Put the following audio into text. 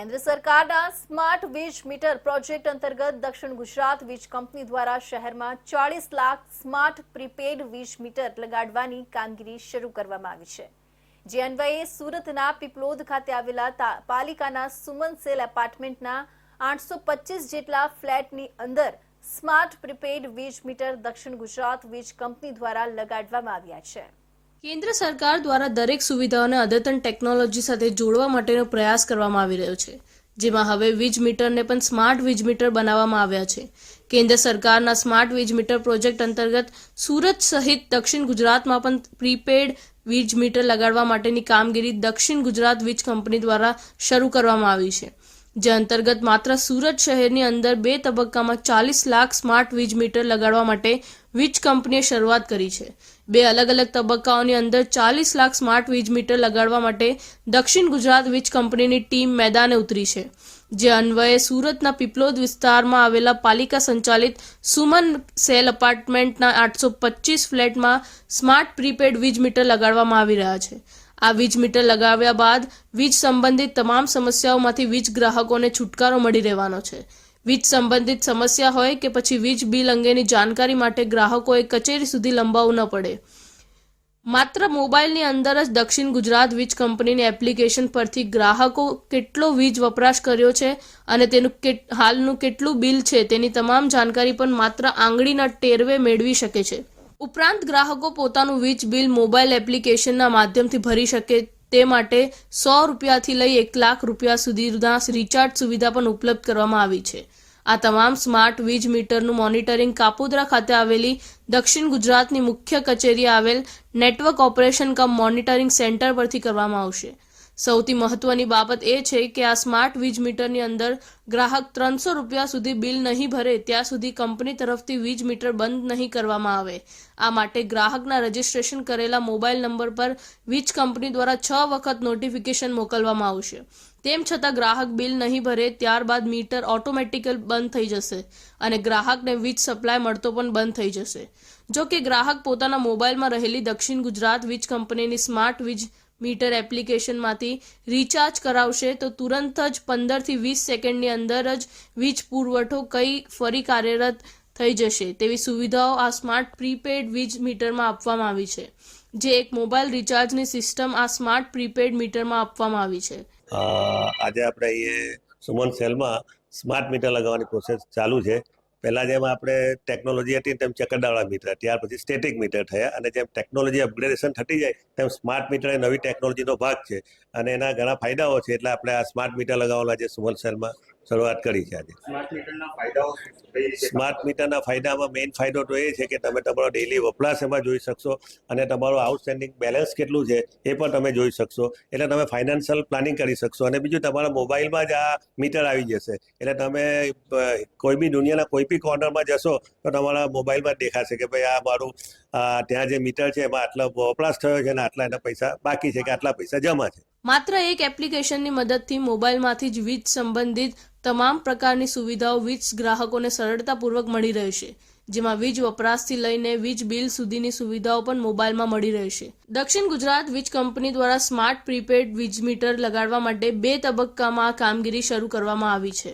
કેન્દ્ર સરકારના સ્માર્ટ વીજ મીટર પ્રોજેક્ટ અંતર્ગત દક્ષિણ ગુજરાત વીજ કંપની દ્વારા શહેરમાં ચાળીસ લાખ સ્માર્ટ પ્રીપેડ વીજ મીટર લગાડવાની કામગીરી શરૂ કરવામાં આવી છે. જે અન્વયે સુરતના પીપલોદ ખાતે આવેલા પાલિકાના સુમન સેલ એપાર્ટમેન્ટના આઠસો જેટલા ફ્લેટની અંદર સ્માર્ટ પ્રીપેડ વીજ મીટર દક્ષિણ ગુજરાત વીજ કંપની દ્વારા લગાડવામાં આવ્યા છે. કેન્દ્ર સરકાર દ્વારા દરેક સુવિધાઓને અદ્યતન ટેકનોલોજી સાથે જોડવા માટેનો પ્રયાસ કરવામાં આવી રહ્યો છે. જેમાં હવે વીજ મીટરને પણ સ્માર્ટ વીજ મીટર બનાવવામાં આવ્યા છે. કેન્દ્ર સરકારના સ્માર્ટ વીજ મીટર પ્રોજેક્ટ અંતર્ગત સુરત સહિત દક્ષિણ ગુજરાતમાં પણ પ્રીપેડ વીજ મીટર લગાડવા માટેની કામગીરી દક્ષિણ ગુજરાત વીજ કંપની દ્વારા શરૂ કરવામાં આવી છે. જે અંતર્ગત માત્ર સુરત શહેરની અંદર બે તબક્કામાં ચાલીસ લાખ સ્માર્ટ વીજ મીટર લગાડવા માટે વીજ કંપનીએ શરૂઆત કરી છે. બે અલગ અલગ તબક્કાઓની અંદર ચાલીસ લાખ સ્માર્ટ વીજ મીટર લગાડવા માટે દક્ષિણ ગુજરાત વીજ કંપનીની ટીમ મેદાને ઉતરી છે. જે અન્વયે સુરતના પીપલોદ વિસ્તારમાં આવેલા પાલિકા સંચાલિત સુમન સેલ અપાર્ટમેન્ટના આઠસો પચીસ ફ્લેટમાં સ્માર્ટ પ્રીપેડ વીજ મીટર લગાડવામાં આવી રહ્યા છે. આ વીજ મીટર લગાવ્યા બાદ વીજ સંબંધિત તમામ સમસ્યાઓમાંથી વીજ ગ્રાહકોને છુટકારો મળી રહેવાનો છે. વીજ સંબંધિત સમસ્યા હોય કે પછી વીજ બિલ અંગેની જાણકારી માટે ગ્રાહકોએ કચેરી સુધી લંબાવવું ન પડે. માત્ર મોબાઈલની અંદર જ દક્ષિણ ગુજરાત વીજ કંપનીની એપ્લિકેશન પરથી ગ્રાહકો કેટલો વીજ વપરાશ કર્યો છે અને તેનું હાલનું કેટલું બિલ છે તેની તમામ જાણકારી પણ માત્ર આંગળીના ટેરવે મેળવી શકે છે. ઉપરાંત ગ્રાહકો પોતાનું વીજ બિલ મોબાઈલ એપ્લિકેશનના માધ્યમથી ભરી શકે તે માટે સો રૂપિયાથી લઈ એક લાખ રૂપિયા સુધીના રિચાર્જ સુવિધા પણ ઉપલબ્ધ કરવામાં આવી છે. આ તમામ સ્માર્ટ વીજ મીટરનું મોનિટરિંગ કાપોદ્રા ખાતે આવેલી દક્ષિણ ગુજરાતની મુખ્ય કચેરીએ આવેલ network operation cum monitoring centre પરથી કરવામાં આવશે. સૌથી મહત્વની બાબત એ છે કે આ સ્માર્ટ વીજ મીટરની અંદર ગ્રાહક ત્રણસો રૂપિયા સુધી બિલ નહીં ભરે, ત્યાં સુધી કંપની તરફથી વીજ મીટર બંધ નહીં કરવામાં આવે. આ માટે ગ્રાહકના રજીસ્ટ્રેશન કરેલા મોબાઈલ નંબર પર વીજ કંપની દ્વારા છ વખત નોટિફિકેશન મોકલવામાં આવશે. તેમ છતાં ગ્રાહક બિલ નહીં ભરે, ત્યારબાદ મીટર ઓટોમેટિકલ બંધ થઈ જશે અને ગ્રાહકને વીજ સપ્લાય મળતો પણ બંધ થઈ જશે. જો કે ગ્રાહક પોતાના મોબાઈલમાં રહેલી દક્ષિણ ગુજરાત વીજ કંપનીની સ્માર્ટ વીજ મીટર એપ્લિકેશનમાંથી રિચાર્જ કરાવશે, તો તુરંત જ પંદરથી વીસ સેકન્ડની અંદર જ વીજ પુરવઠો કઈ ફરી કાર્યરત થઈ જશે. તેવી સુવિધાઓ આ સ્માર્ટ પ્રીપેડ વીજ મીટરમાં આપવામાં આવી છે, જે એક મોબાઈલ રિચાર્જની સિસ્ટમ આ સ્માર્ટ પ્રીપેડ મીટરમાં આપવામાં આવી છે. આજે આપણે સુમન સેલમાં સ્માર્ટ મીટર લગાવવાની પ્રોસેસ ચાલુ છે. પહેલાં જેમ આપણે ટેકનોલોજી હતી તેમ ચકરડાવાળા મીટર ત્યાર પછી સ્ટેટિક મીટર થયા અને જેમ ટેકનોલોજી અપગ્રેડેશન થતી જાય, તેમ સ્માર્ટ મીટર એ નવી ટેકનોલોજીનો ભાગ છે. અને એના ઘણા ફાયદાઓ છે, એટલે આપણે આ સ્માર્ટ મીટર લગાવવાના છે સુમલ સેલમાં શરૂઆત કરી છે આજે. સ્માર્ટ મીટરના ફાયદાઓ કઈ રીતે સ્માર્ટ મીટરના ફાયદામાં મેઇન ફાયદો તો એ છે કે તમે તમારો ડેલી વપરાશ એમાં જોઈ શકશો અને તમારું આઉટસ્ટેન્ડિંગ બેલેન્સ કેટલું છે એ પણ તમે જોઈ શકશો. એટલે તમે ફાઇનાન્શિયલ પ્લાનિંગ કરી શકશો અને બીજું તમારા મોબાઈલમાં જ આ મીટર આવી જશે. એટલે તમે કોઈ બી દુનિયાના કોઈ બી કોર્નરમાં જશો તો તમારા મોબાઈલમાં જ દેખાશે કે ભાઈ આ મારું ત્યાં જે મીટર છે એમાં આટલો વપરાશ થયો છે અને આટલા એના પૈસા બાકી છે કે આટલા પૈસા જમા છે. માત્ર એક એપ્લિકેશનની મદદથી મોબાઈલમાંથી જ વીજ સંબંધિત તમામ પ્રકારની સુવિધાઓ વીજ ગ્રાહકોને સરળતાપૂર્વક મળી રહેશે, જેમાં વીજ વપરાશથી લઈને વીજ બિલ સુધીની સુવિધાઓ પણ મોબાઈલમાં મળી રહેશે. દક્ષિણ ગુજરાત વીજ કંપની દ્વારા સ્માર્ટ પ્રીપેડ વીજ મીટર લગાડવા માટે બે તબક્કામાં કામગીરી શરૂ કરવામાં આવી છે.